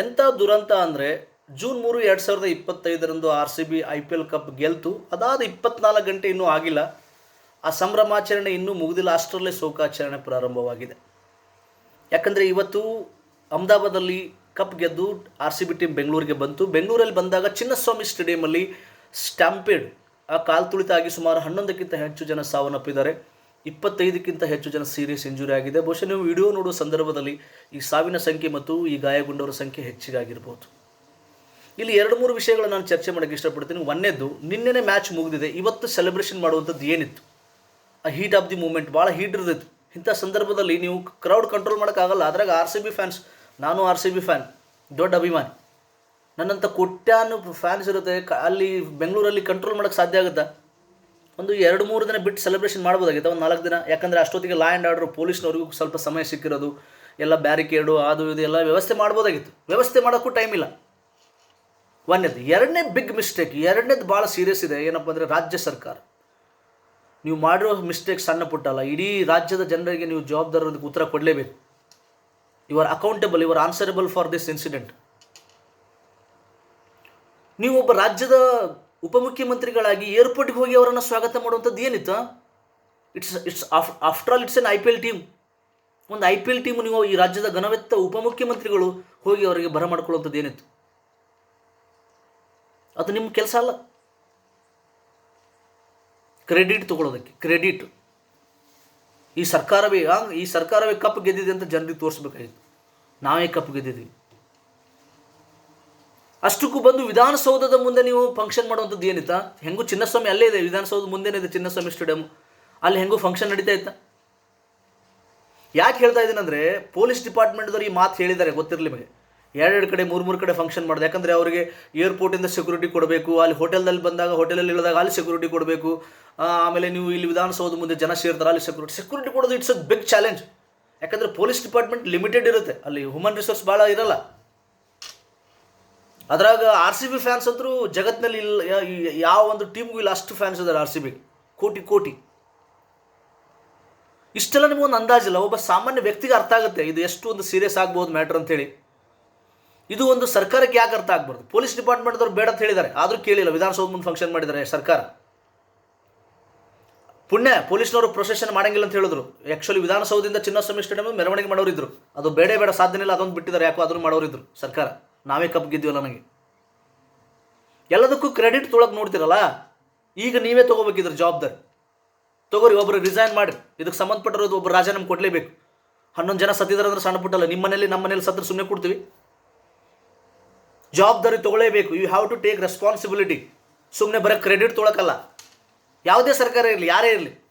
ಎಂಥ ದುರಂತ ಅಂದರೆ ಜೂನ್ ಮೂರು ಎರಡು ಸಾವಿರದ ಇಪ್ಪತ್ತೈದರಂದು R C B I P L cup ಗೆಲ್ತು. ಅದಾದ ಇಪ್ಪತ್ನಾಲ್ಕು ಗಂಟೆ ಇನ್ನೂ ಆಗಿಲ್ಲ. ಆ ಸಂಭ್ರಮಾಚರಣೆ ಇನ್ನೂ ಮುಗಿದಿಲ್ಲ. ಅಷ್ಟರಲ್ಲೇ ಶೋಕಾಚರಣೆ ಪ್ರಾರಂಭವಾಗಿದೆ. ಯಾಕಂದರೆ ಇವತ್ತು ಅಹಮದಾಬಾದಲ್ಲಿ ಕಪ್ ಗೆದ್ದು ಆರ್ ಸಿ ಬಿ ಟೀಮ್ ಬೆಂಗಳೂರಿಗೆ ಬಂತು. ಬೆಂಗಳೂರಲ್ಲಿ ಬಂದಾಗ ಚಿನ್ನಸ್ವಾಮಿ ಸ್ಟೇಡಿಯಮಲ್ಲಿ ಸ್ಟ್ಯಾಂಪೇಡ್, ಆ ಕಾಲು ತುಳಿತ ಆಗಿ ಸುಮಾರು ಹನ್ನೊಂದಕ್ಕಿಂತ ಹೆಚ್ಚು ಜನ ಸಾವನ್ನಪ್ಪಿದ್ದಾರೆ. ಇಪ್ಪತ್ತೈದಕ್ಕಿಂತ ಹೆಚ್ಚು ಜನ ಸೀರಿಯಸ್ ಇಂಜುರಿ ಆಗಿದೆ. ಬಹುಶಃ ನೀವು ವಿಡಿಯೋ ನೋಡುವ ಸಂದರ್ಭದಲ್ಲಿ ಈ ಸಾವಿನ ಸಂಖ್ಯೆ ಮತ್ತು ಈ ಗಾಯಗೊಂಡವರ ಸಂಖ್ಯೆ ಹೆಚ್ಚಿಗಾಗಿರ್ಬೋದು. ಇಲ್ಲಿ ಎರಡು ಮೂರು ವಿಷಯಗಳನ್ನು ನಾನು ಚರ್ಚೆ ಮಾಡೋಕ್ಕೆ ಇಷ್ಟಪಡ್ತೀನಿ. ಒಂದೇದ್ದು ನಿನ್ನೆನೇ ಮ್ಯಾಚ್ ಮುಗಿದಿದೆ. ಇವತ್ತು ಸೆಲೆಬ್ರೇಷನ್ ಮಾಡುವಂಥದ್ದು ಏನಿತ್ತು? ಆ ಹೀಟ್ ಆಫ್ ದಿ ಮೂಮೆಂಟ್ ಭಾಳ ಹೀಟ್ ಇರ್ತಿತ್ತು ಇಂಥ ಸಂದರ್ಭದಲ್ಲಿ ನೀವು ಕ್ರೌಡ್ ಕಂಟ್ರೋಲ್ ಮಾಡೋಕ್ಕಾಗಲ್ಲ ಅದ್ರಾಗ ಆರ್ ಸಿ ಬಿ ಫ್ಯಾನ್ಸ್ ನಾನು ಆರ್ ಸಿ ಬಿ ಫ್ಯಾನ್ ದೊಡ್ಡ ಅಭಿಮಾನಿ. ನನ್ನಂಥ ಕೋಟ್ಯಾನು ಫ್ಯಾನ್ಸ್ ಇರುತ್ತೆ. ಅಲ್ಲಿ ಬೆಂಗಳೂರಲ್ಲಿ ಕಂಟ್ರೋಲ್ ಮಾಡೋಕ್ಕೆ ಸಾಧ್ಯ ಆಗುತ್ತಾ? ಒಂದು ಎರಡು ಮೂರು ದಿನ ಬಿಟ್ಟು ಸೆಲೆಬ್ರೇಷನ್ ಮಾಡ್ಬೋದಾಗಿತ್ತು. ಒಂದು ನಾಲ್ಕು ದಿನ. ಯಾಕಂದರೆ ಅಷ್ಟೊತ್ತಿಗೆ ಲಾ ಆ್ಯಂಡ್ ಆರ್ಡರ್ ಪೊಲೀಸ್ನವ್ರಿಗೂ ಸ್ವಲ್ಪ ಸಮಯ ಸಿಕ್ಕಿರೋದು. ಎಲ್ಲ ಬ್ಯಾರಿಕೇಡು ಅದು ಇದು ಎಲ್ಲ ವ್ಯವಸ್ಥೆ ಮಾಡ್ಬೋದಾಗಿತ್ತು. ವ್ಯವಸ್ಥೆ ಮಾಡೋಕ್ಕೂ ಟೈಮ್ ಇಲ್ಲ. ಒಂದನೇದು, ಎರಡನೇ ಬಿಗ್ ಮಿಸ್ಟೇಕ್ ಎರಡನೇದು ಭಾಳ ಸೀರಿಯಸ್ ಇದೆ. ಏನಪ್ಪ ಅಂದರೆ ರಾಜ್ಯ ಸರ್ಕಾರ. ನೀವು ಮಾಡಿರೋ ಮಿಸ್ಟೇಕ್ ಸಣ್ಣ ಪುಟ್ಟ ಅಲ್ಲ. ಇಡೀ ರಾಜ್ಯದ ಜನರಿಗೆ ನೀವು ಜವಾಬ್ದಾರದಕ್ಕೆ ಉತ್ತರ ಕೊಡಲೇಬೇಕು. You are accountable you are answerable for this incident ನೀವು ಒಬ್ಬ ರಾಜ್ಯದ ಉಪಮುಖ್ಯಮಂತ್ರಿಗಳಾಗಿ ಏರ್ಪೋರ್ಟ್ಗೆ ಹೋಗಿ ಅವರನ್ನು ಸ್ವಾಗತ ಮಾಡುವಂಥದ್ದು ಏನಿತ್ತು? It's it's after all it's an I P L team ಒಂದು ಐ ಪಿ ಎಲ್ ಟೀಮ್ ನೀವು ಈ ರಾಜ್ಯದ ಘನವೆತ್ತ ಉಪಮುಖ್ಯಮಂತ್ರಿಗಳು ಹೋಗಿ ಅವರಿಗೆ ಬರಮಾಡ್ಕೊಳ್ಳುವಂಥದ್ದು ಏನಿತ್ತು? ಅದು ನಿಮ್ಮ ಕೆಲಸ ಅಲ್ಲ. ಕ್ರೆಡಿಟ್ ತಗೊಳ್ಳೋದಕ್ಕೆ ಕ್ರೆಡಿಟ್ ಈ ಸರ್ಕಾರವೇ ಈ ಸರ್ಕಾರವೇ ಕಪ್ ಗೆದ್ದಿದೆ ಅಂತ ಜನರಿಗೆ ತೋರಿಸ್ಬೇಕಾಗಿತ್ತು. ನಾವೇ ಕಪ್ ಗೆದ್ದಿದ್ದೀವಿ. ಅಷ್ಟಕ್ಕೂ ಬಂದು ವಿಧಾನಸೌಧದ ಮುಂದೆ ನೀವು ಫಂಕ್ಷನ್ ಮಾಡುವಂಥದ್ದು ಏನಿತ್ತ? ಹೆಂಗೂ ಚಿನ್ನಸ್ವಾಮಿ ಅಲ್ಲೇ ಇದೆ ವಿಧಾನಸೌಧ ಮುಂದೆನೇ ಇದೆ ಚಿನ್ನಸ್ವಾಮಿ ಸ್ಟೇಡಿಯಂ ಅಲ್ಲಿ ಹೆಂಗೂ ಫಂಕ್ಷನ್ ನಡೀತಾ ಇತ್ತ? ಯಾಕೆ ಹೇಳ್ತಾ ಇದ್ದೀನಂದರೆ ಪೊಲೀಸ್ ಡಿಪಾರ್ಟ್ಮೆಂಟ್ದವ್ರು ಈ ಮಾತು ಹೇಳಿದ್ದಾರೆ, ಗೊತ್ತಿರಲಿ ನಿಮಗೆ. ಎರಡೆರಡು ಕಡೆ, ಮೂರು ಮೂರು ಕಡೆ ಫಂಕ್ಷನ್ ಮಾಡಿದೆ. ಯಾಕಂದರೆ ಅವರಿಗೆ ಏರ್ಪೋರ್ಟಿಂದ ಸೆಕ್ಯೂರಿಟಿ ಕೊಡಬೇಕು, ಅಲ್ಲಿ ಹೋಟೆಲ್ದಲ್ಲಿ ಬಂದಾಗ ಹೋಟೆಲಲ್ಲಿ ಇಳಿದಾಗ ಅಲ್ಲಿ ಸೆಕ್ಯೂರಿಟಿ ಕೊಡಬೇಕು. ಆಮೇಲೆ ನೀವು ಇಲ್ಲಿ ವಿಧಾನಸೌಧ ಮುಂದೆ ಜನ ಸೇರ್ತಾರೆ, ಅಲ್ಲಿ ಸೆಕ್ಯೂರಿಟಿ ಸೆಕ್ಯೂರಿಟಿ ಕೊಡೋದು ಇಟ್ಸ್ ಅ ಬಿಗ್ ಚಾಲೆಂಜ್ ಯಾಕಂದರೆ ಪೊಲೀಸ್ ಡಿಪಾರ್ಟ್ಮೆಂಟ್ ಲಿಮಿಟೆಡ್ ಇರುತ್ತೆ. ಅಲ್ಲಿ ಹ್ಯೂಮನ್ ರಿಸೋರ್ಸ್ ಭಾಳ ಇರಲ್ಲ. ಅದ್ರಾಗ ಆರ್ ಸಿ ಬಿ ಫ್ಯಾನ್ಸ್ ಅಂತೂ ಜಗತ್ತಿನಲ್ಲಿ ಇಲ್ಲ ಯಾವ ಒಂದು ಟೀಮ್ಗೂ ಇಲ್ಲ, ಅಷ್ಟು ಫ್ಯಾನ್ಸ್ ಇದ್ದಾರೆ ಆರ್ ಸಿ ಬಿ ಕೋಟಿ ಕೋಟಿ. ಇಷ್ಟೆಲ್ಲ ನಿಮಗೊಂದು ಅಂದಾಜಿಲ್ಲ ಒಬ್ಬ ಸಾಮಾನ್ಯ ವ್ಯಕ್ತಿಗೆ ಅರ್ಥ ಆಗುತ್ತೆ. ಇದು ಎಷ್ಟು ಒಂದು ಸೀರಿಯಸ್ ಆಗ್ಬೋದು ಮ್ಯಾಟ್ರ್ ಅಂತೇಳಿ. ಇದು ಒಂದು ಸರ್ಕಾರಕ್ಕೆ ಯಾಕೆ ಅರ್ಥ ಆಗ್ಬಾರ್ದು? ಪೊಲೀಸ್ ಡಿಪಾರ್ಟ್ಮೆಂಟ್ದವ್ರು ಬೇಡ ಅಂತ ಹೇಳಿದ್ದಾರೆ. ಆದರೂ ಕೇಳಿಲ್ಲ. ವಿಧಾನಸೌಧ ಮುಂದೆ ಫಂಕ್ಷನ್ ಮಾಡಿದ್ದಾರೆ ಸರ್ಕಾರ. ಪುಣ್ಯ, ಪೊಲೀಸ್ನವರು ಪ್ರೊಸೆಷನ್ ಮಾಡಂಗಿಲ್ಲ ಅಂತ ಹೇಳಿದ್ರು. ಆ್ಯಕ್ಚುಲಿ ವಿಧಾನಸೌಧದಿಂದ ಚಿನ್ನಸ್ವಾಮಿ ಸ್ಟೇಡಿಯಂ ಮೆರವಣಿಗೆ ಮಾಡೋರಿದ್ರು. ಅದು ಬೇಡ ಬೇಡ, ಸಾಧ್ಯನೇ ಇಲ್ಲ, ಅದೊಂದು ಬಿಟ್ಟಿದ್ದಾರೆ. ಯಾಕೋ ಅದನ್ನು ಮಾಡೋರಿದ್ರು ಸರ್ಕಾರ. ನಾವೇ ಕಪ್ ಗೆದ್ದೀವಲ್ಲ ನನಗೆ? ಎಲ್ಲದಕ್ಕೂ ಕ್ರೆಡಿಟ್ ತೊಳಕ್ಕೆ ನೋಡ್ತೀರಲ್ಲ? ಈಗ ನೀವೇ ತೊಗೋಬೇಕಿದ್ರ ಜವಾಬ್ದಾರಿ. ತಗೋರಿ ಒಬ್ಬರು ರಿಸೈನ್ ಮಾಡಿ ಇದಕ್ಕೆ ಸಂಬಂಧಪಟ್ಟಿರೋದು ಒಬ್ಬರು ರಾಜೀನಾಮೆ ಕೊಡಲೇಬೇಕು. ಹನ್ನೊಂದು ಜನ ಸತ್ತಿದ್ದಾರೆ ಅಂದ್ರೆ ಸಣ್ಣ ಪುಟ್ಟಲ್ಲ ನಿಮ್ಮ ಮನೇಲಿ ನಮ್ಮ ಮನೇಲಿ ಸತ್ತರೆ ಸುಮ್ಮನೆ ಕೊಡ್ತೀವಿ. ಜವಾಬ್ದಾರಿ ತಗೊಳ್ಳೇಬೇಕು you have to take responsibility ಸುಮ್ಮನೆ ಬರೋ ಕ್ರೆಡಿಟ್ ತೊಳಕಲ್ಲ ಯಾವುದೇ ಸರ್ಕಾರ ಇರಲಿ, ಯಾರೇ ಇರಲಿ.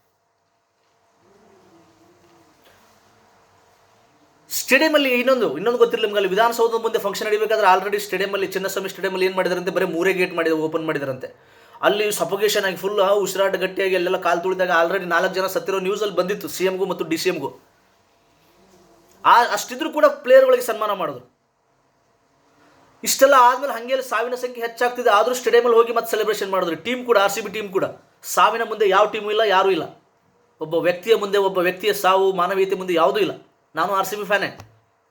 ಸ್ಟೇಡಿಯಮಲ್ಲಿ ಇನ್ನೊಂದು ಇನ್ನೊಂದು ಗೊತ್ತಿರಲಿ ನಿಮಗೆ ಅಲ್ಲಿ ವಿಧಾನಸೌಧದ ಮುಂದೆ ಫಂಕ್ಷನ್ ನಡಿಬೇಕಾದ್ರೆ ಆಲ್ರೆಡಿ ಸ್ಟೇಡಿಯಮಲ್ಲಿ ಚಿನ್ನಸ್ವಾಮಿ ಸ್ಟೇಡಿಯಮಲ್ಲಿ ಏನು ಮಾಡಿದಾರಂತೆ? ಬರೀ ಮೂರೇ ಗೇಟ್ ಮಾಡಿ ಓಪನ್ ಮಾಡಿದಾರಂತೆ. ಅಲ್ಲಿ ಸಫೋಕೇಶನ್ ಆಗಿ ಫುಲ್ ಉಸಿರಾಟ ಗಟ್ಟಿಯಾಗಿ ಅಲ್ಲೆಲ್ಲ ಕಾಲು ತುಳಿದಾಗ ಆಲ್ರೆಡಿ ನಾಲ್ಕು ಜನ ಸತ್ತಿರೋ ನ್ಯೂಸಲ್ಲಿ ಬಂದಿತ್ತು ಸಿ ಎಮ್ಗೂ ಮತ್ತು ಡಿ ಸಿ ಎಮ್ಗೂ ಆ, ಅಷ್ಟಿದ್ರು ಕೂಡ ಪ್ಲೇಯರ್ಗಳಿಗೆ ಸನ್ಮಾನ ಮಾಡಿದ್ರು ಇಷ್ಟೆಲ್ಲ ಆದಮೇಲೆ ಹಂಗೆ ಸಾವಿನ ಸಂಖ್ಯೆ ಹೆಚ್ಚಾಗ್ತಿದೆ, ಆದರೂ ಸ್ಟೇಡಿಯಮಲ್ಲಿ ಹೋಗಿ ಮತ್ತೆ ಸೆಲೆಬ್ರೇಷನ್ ಮಾಡಿದ್ರು. ಟೀಮ್ ಕೂಡ ಆರ್ ಸಿ ಬಿ ಟೀಮ್ ಕೂಡ. ಸಾವಿನ ಮುಂದೆ ಯಾವ ಟೀಮು ಇಲ್ಲ, ಯಾರೂ ಇಲ್ಲ. ಒಬ್ಬ ವ್ಯಕ್ತಿಯ ಮುಂದೆ, ಒಬ್ಬ ವ್ಯಕ್ತಿಯ ಸಾವು, ಮಾನವೀಯತೆ ಮುಂದೆ ಯಾವುದೂ ಇಲ್ಲ. ನಾನು ಆರ್ ಸಿ ಬಿ ಫ್ಯಾನೇ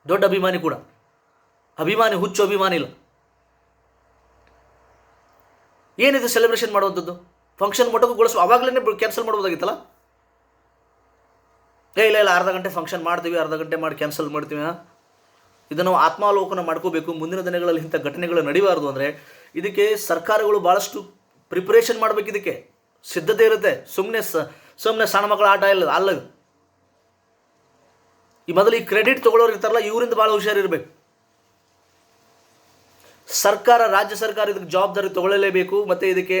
ದೊಡ್ಡ ಅಭಿಮಾನಿ ಕೂಡ. ಅಭಿಮಾನಿ, ಹುಚ್ಚು ಅಭಿಮಾನಿ ಇಲ್ಲ. ಏನಿದು ಸೆಲೆಬ್ರೇಷನ್ ಮಾಡುವಂಥದ್ದು? ಫಂಕ್ಷನ್ ಮೊಟಕುಗೊಳಿಸುವ ಅವಾಗಲೇ ಕ್ಯಾನ್ಸಲ್ ಮಾಡ್ಬೋದಾಗಿತ್ತಲ್ಲ? ಏ, ಇಲ್ಲ ಇಲ್ಲ, ಅರ್ಧ ಗಂಟೆ ಫಂಕ್ಷನ್ ಮಾಡ್ತೀವಿ, ಅರ್ಧ ಗಂಟೆ ಮಾಡಿ ಕ್ಯಾನ್ಸಲ್ ಮಾಡ್ತೀವಿ? ಇದನ್ನು ಆತ್ಮಾವಲೋಕನ ಮಾಡ್ಕೋಬೇಕು. ಮುಂದಿನ ದಿನಗಳಲ್ಲಿ ಇಂಥ ಘಟನೆಗಳು ನಡೀಬಾರ್ದು ಅಂದರೆ ಇದಕ್ಕೆ ಸರ್ಕಾರಗಳು ಭಾಳಷ್ಟು ಪ್ರಿಪ್ರೇಷನ್ ಮಾಡಬೇಕು ಇದಕ್ಕೆ. ಸಿದ್ಧತೆ ಇರುತ್ತೆ. ಸುಮ್ಮನೆ ಸುಮ್ಮನೆ ಸಣ್ಣ ಮಕ್ಕಳ ಆಟ ಇಲ್ಲ ಅಲ್ಲ. ಈ ಮೊದಲು ಈ ಕ್ರೆಡಿಟ್ ತೊಗೊಳ್ಳೋರು ಇರ್ತಾರಲ್ಲ ಇವರಿಂದ ಭಾಳ ಹುಷಾರಿರಬೇಕು. ಸರ್ಕಾರ, ರಾಜ್ಯ ಸರ್ಕಾರ ಇದಕ್ಕೆ ಜವಾಬ್ದಾರಿ ತಗೊಳ್ಳಲೇಬೇಕು, ಮತ್ತು ಇದಕ್ಕೆ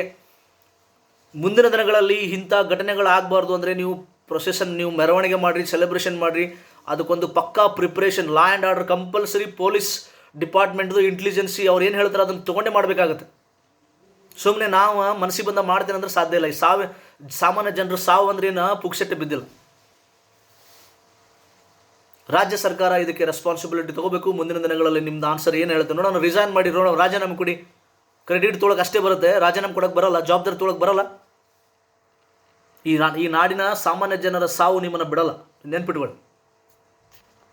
ಮುಂದಿನ ದಿನಗಳಲ್ಲಿ ಇಂಥ ಘಟನೆಗಳು ಆಗಬಾರ್ದು ಅಂದರೆ ನೀವು ಪ್ರೊಸೆಷನ್ ನೀವು ಮೆರವಣಿಗೆ ಮಾಡಿರಿ ಸೆಲೆಬ್ರೇಷನ್ ಮಾಡಿರಿ, ಅದಕ್ಕೊಂದು ಪಕ್ಕಾ preparation law and order compulsory police ಡಿಪಾರ್ಟ್ಮೆಂಟ್ದು intelligence ಅವ್ರು ಏನು ಹೇಳ್ತಾರೆ ಅದನ್ನು ತೊಗೊಂಡೇ ಮಾಡಬೇಕಾಗತ್ತೆ. ಸುಮ್ಮನೆ ನಾವು ಮನಸ್ಸಿಗೆ ಬಂದ ಮಾಡ್ತೇನೆ ಅಂದ್ರೆ ಸಾಧ್ಯ ಇಲ್ಲ. ಈ ಸಾವು, ಸಾಮಾನ್ಯ ಜನರು ಸಾವು ಅಂದ್ರೆ ಏನು? ಪುಕ್ಸೆಟ್ಟೆ ಬಿದ್ದಿಲ್ಲ. ರಾಜ್ಯ ಸರ್ಕಾರ ಇದಕ್ಕೆ ರೆಸ್ಪಾನ್ಸಿಬಿಲಿಟಿ ತಗೋಬೇಕು. ಮುಂದಿನ ದಿನಗಳಲ್ಲಿ ನಿಮ್ದು ಆನ್ಸರ್ ಏನು ಹೇಳ್ತೇನೆ ನೋಡೋಣ ರಿಸೈನ್ ಮಾಡಿ ನೋಡೋಣ ರಾಜೀನಾಮೆ ಕೊಡಿ. ಕ್ರೆಡಿಟ್ ತೊಳಕ್ಕೆ ಅಷ್ಟೇ ಬರುತ್ತೆ. ರಾಜೀನಾಮೆ ಕೊಡಕ್ಕೆ ಬರಲ್ಲ. ಜವಾಬ್ದಾರಿ ತೊಳಕ್ಕೆ ಬರಲ್ಲ. ಈ ಈ ನಾಡಿನ ಸಾಮಾನ್ಯ ಜನರ ಸಾವು ನಿಮ್ಮನ್ನು ಬಿಡಲ್ಲ. ನೆನ್ಪಿಟ್ಕೊಳ್ಳಿ.